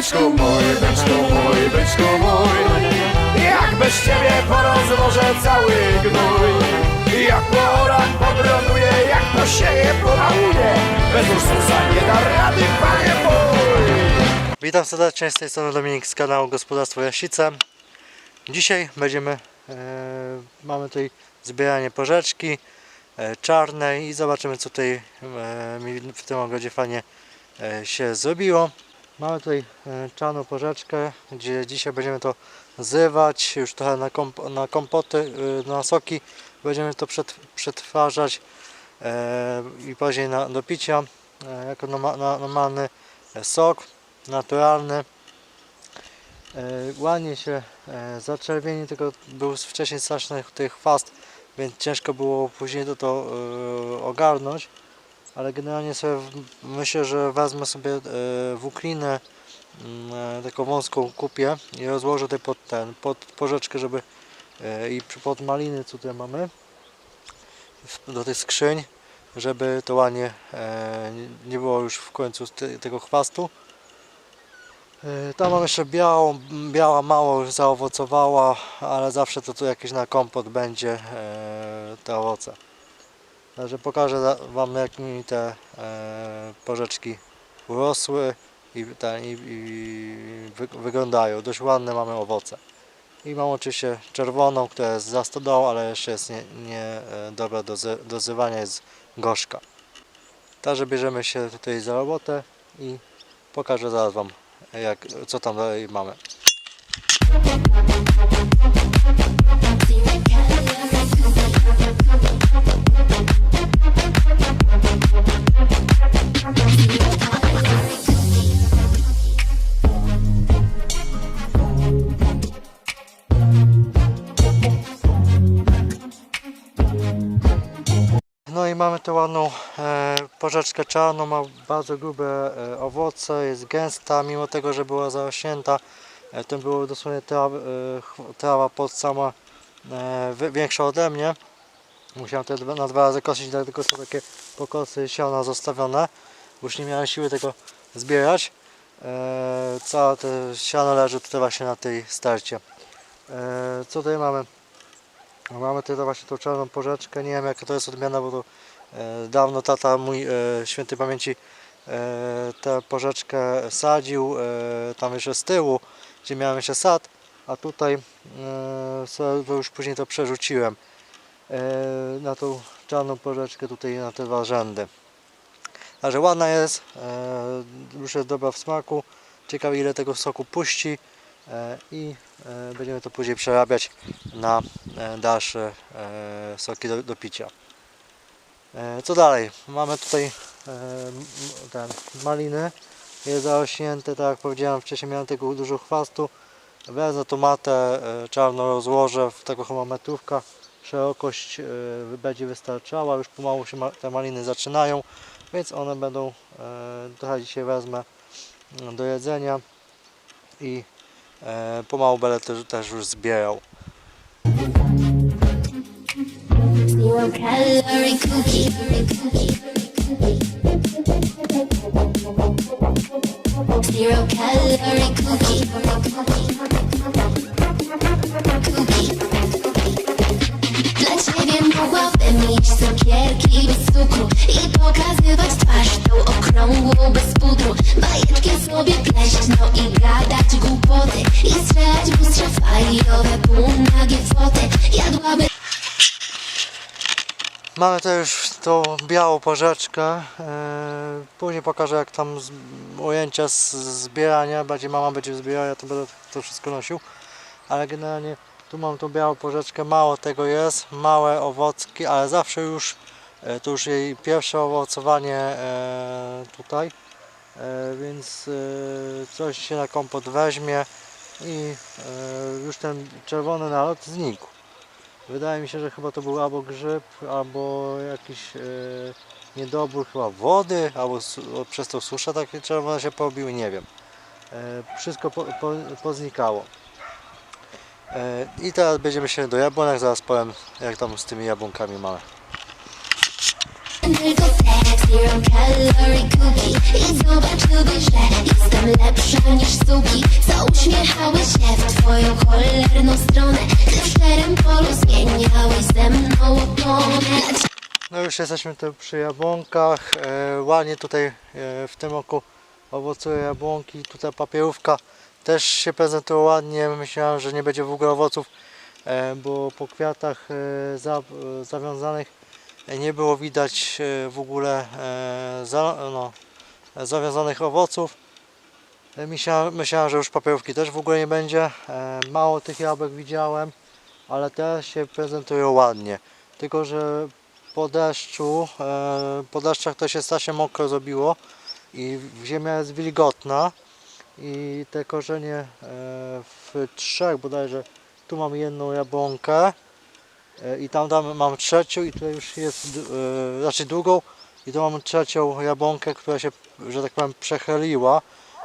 byczku mój, byczku mój, byczku mój Jak bez ciebie porozłożę cały gnój Jak poran podronuję, jak posieję, pomaluję Bez Ursusa nie da rady, panie mój Witam serdecznie, z tej strony Dominik z kanału Gospodarstwo Jasice. Dzisiaj będziemy, e, mamy tutaj zbieranie porzeczki e, czarnej i zobaczymy co tutaj e, w tym ogrodzie fajnie e, się zrobiło. Mamy tutaj e, czarną porzeczkę, gdzie dzisiaj będziemy to zrywać już trochę na, komp na kompoty, e, na soki. Będziemy to przet przetwarzać e, i później na, do picia jako normalny sok naturalny. Ładnie się zaczerwieni, tylko był wcześniej straszny tych chwast, więc ciężko było później to, to ogarnąć. Ale generalnie sobie myślę, że wezmę sobie e, włóklinę mm, e, taką wąską kupię i rozłożę tutaj pod ten, pod porzeczkę, żeby e, i pod maliny, co tutaj mamy do tych skrzyń, żeby to ładnie nie- było już w końcu te- tego chwastu. Tam mam jeszcze białą, biała mało już zaowocowała, ale zawsze to tu jakieś na kompot będzie te owoce. Także pokażę Wam jak mi te e, porzeczki urosły i, te, i, i wy, wyglądają. Dość ładne mamy owoce. I mam oczywiście czerwoną, która jest za stodołą, ale jeszcze jest nie, nie e, dobra do, ze- do zrywania, jest gorzka. Także bierzemy się tutaj za robotę i pokażę zaraz Wam jak, co tam dalej mamy. I mamy tu ładną e, porzeczkę czarną, ma bardzo grube e, owoce, jest gęsta, mimo tego, że była zarośnięta, e, to było dosłownie trawa, e, trawa pod sama e, większa ode mnie. Musiałem te na dwa razy kosić, dlatego są takie pokosy siana zostawione, już nie miałem siły tego zbierać. E, całe te siano leży tutaj właśnie na tej stercie. E, co tutaj mamy? No Mamy tutaj właśnie tą czarną porzeczkę, nie wiem jaka to jest odmiana, bo to e, dawno tata mój e, świętej pamięci e, tę porzeczkę sadził e, tam jeszcze z tyłu, gdzie miałem jeszcze sad, a tutaj e, już później to przerzuciłem e, na tą czarną porzeczkę tutaj na te dwa rzędy. Także ładna jest, e, już jest dobra w smaku, ciekawe ile tego soku puści i e, będziemy to później przerabiać na e, dalsze e, soki do, do picia. E, Co dalej? Mamy tutaj e, ten, maliny. Jest zarośnięte, tak jak powiedziałem wcześniej, miałem tego dużo chwastu. Wezmę tomatę e, czarno rozłożę w taką chyba. Szerokość e, będzie wystarczała. Już pomału się te maliny zaczynają, więc one będą e, trochę dzisiaj wezmę mm, do jedzenia i e, pomału będę też, też już zbierał. Zero calorie. Cookie. Mamy już tą białą porzeczkę. e, Później pokażę jak tam z, ujęcia z zbierania. Bardziej mama będzie zbierała, ja to będę to wszystko nosił. Ale generalnie tu mam tą białą porzeczkę. Mało tego jest, małe owocki, ale zawsze już e, to już jej pierwsze owocowanie e, tutaj. Więc coś się na kompot weźmie i już ten czerwony nalot znikł. Wydaje mi się, że chyba to był albo grzyb, albo jakiś e, niedobór chyba wody, albo przez tą suszę takie czerwone się pobiły, nie wiem. E, wszystko po, po, poznikało. E, I teraz będziemy się do jabłonek, zaraz powiem jak tam z tymi jabłonkami mamy. calorie cookie I zobaczyłbyś, że jestem lepsza niż suki Co uśmiechały się w twoją cholerną stronę Gdy w szczerym polu zmieniałeś ze mną oponę No już jesteśmy tu przy jabłonkach. E, ładnie tutaj e, w tym roku owocują jabłonki. Tutaj papierówka też się prezentuje ładnie. Myślałem, że nie będzie w ogóle owoców, e, bo po kwiatach e, za, e, zawiązanych nie było widać e, w ogóle e, no, zawiązanych owoców. E, Myślałem, że już papierówki też w ogóle nie będzie. E, Mało tych jabłek widziałem, ale te się prezentują ładnie. Tylko, że po deszczu, e, po deszczach to się strasznie mokro zrobiło i ziemia jest wilgotna i te korzenie w trzech bodajże, tu mam jedną jabłonkę i tam, tam mam trzecią i tutaj już jest, e, znaczy drugą i tu mam trzecią jabłonkę, która się, że tak powiem, przechyliła.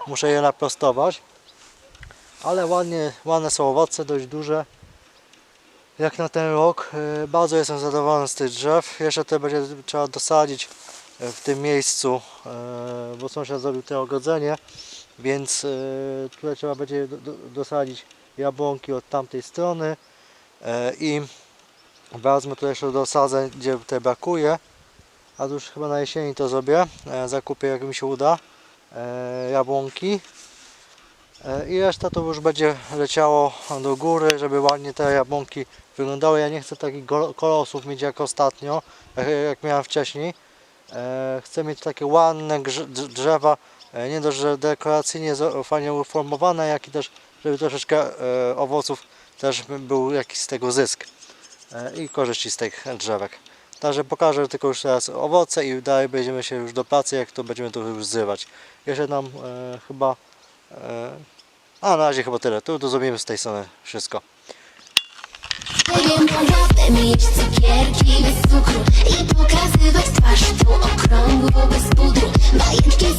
Muszę je naprostować. Ale ładnie, ładne są owoce, dość duże jak na ten rok. E, Bardzo jestem zadowolony z tych drzew. Jeszcze to będzie trzeba dosadzić e, w tym miejscu, e, bo sąsiad zrobił to ogrodzenie, więc tutaj trzeba będzie do- do- dosadzić jabłonki od tamtej strony i wezmę tu jeszcze dosadzę, gdzie tutaj brakuje, a już chyba na jesieni to zrobię. Zakupię jak mi się uda jabłonki. E, I reszta to już będzie leciało do góry, żeby ładnie te jabłonki wyglądały. Ja nie chcę takich kolosów mieć jak ostatnio, jak, jak miałem wcześniej. E, Chcę mieć takie ładne drzewa, e, nie dość, że dekoracyjnie fajnie uformowane, jak i też, żeby troszeczkę e, owoców też by był jakiś z tego zysk e, i korzyści z tych drzewek. Także pokażę tylko już teraz owoce i dalej będziemy się już do pracy, jak to będziemy to już zrywać. Jeszcze nam e, chyba E, A na razie chyba tyle. Tu, tu zrobimy z tej strony wszystko. Jeść cukierki bez cukru I pokazywać twarz tą okrągłą bez pudru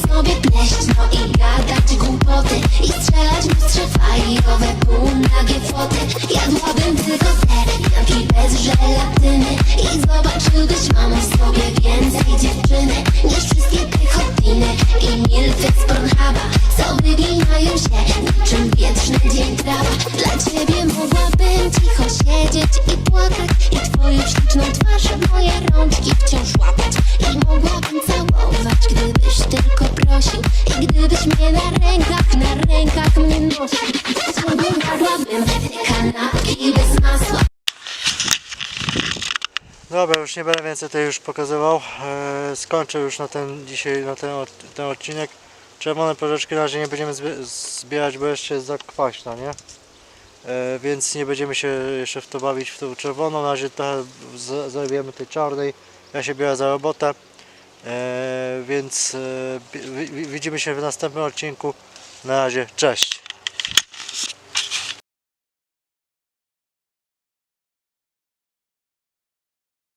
sobie pleść, no i gadać głupoty I strzelać w fajowe półnagie foty Jadłabym tylko Dobra, już nie będę więcej tutaj już pokazywał. E, skończę już na ten dzisiaj na ten, ten odcinek. Czerwone porzeczki na razie nie będziemy zbie- zbierać, bo jeszcze jest za kwaśna, nie? E, więc nie będziemy się jeszcze w to bawić w tą czerwoną. Na razie trochę z- zerwiemy tej czarnej. Ja się biorę za robotę. E, więc e, wi- wi- widzimy się w następnym odcinku. Na razie, cześć!